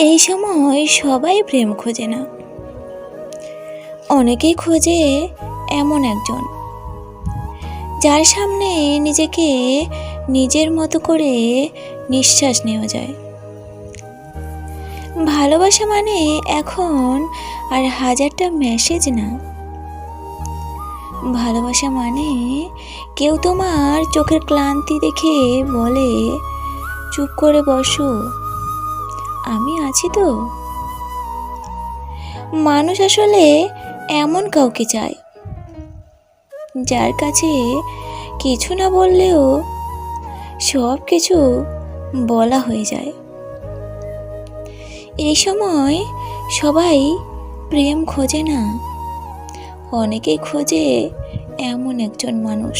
এই সময় সবাই প্রেম খোঁজে না। অনেকেই খোঁজে এমন একজন, যার সামনে নিজেকে নিজের মতো করে নিঃশ্বাস নেওয়া যায়। ভালোবাসা মানে এখন আর হাজারটা মেসেজ না। ভালোবাসা মানে কেউ তোমার চোখের ক্লান্তি দেখে বলে, চুপ করে বসো। আমি আছি তো। মানুষ আসলে এমন কাউকে চায়, যার কাছে কিছু না বললেও সব কিছু বলা হয়ে যায়। এই সময় সবাই প্রেম খোঁজে না, অনেকেই খোঁজে এমন একজন মানুষ।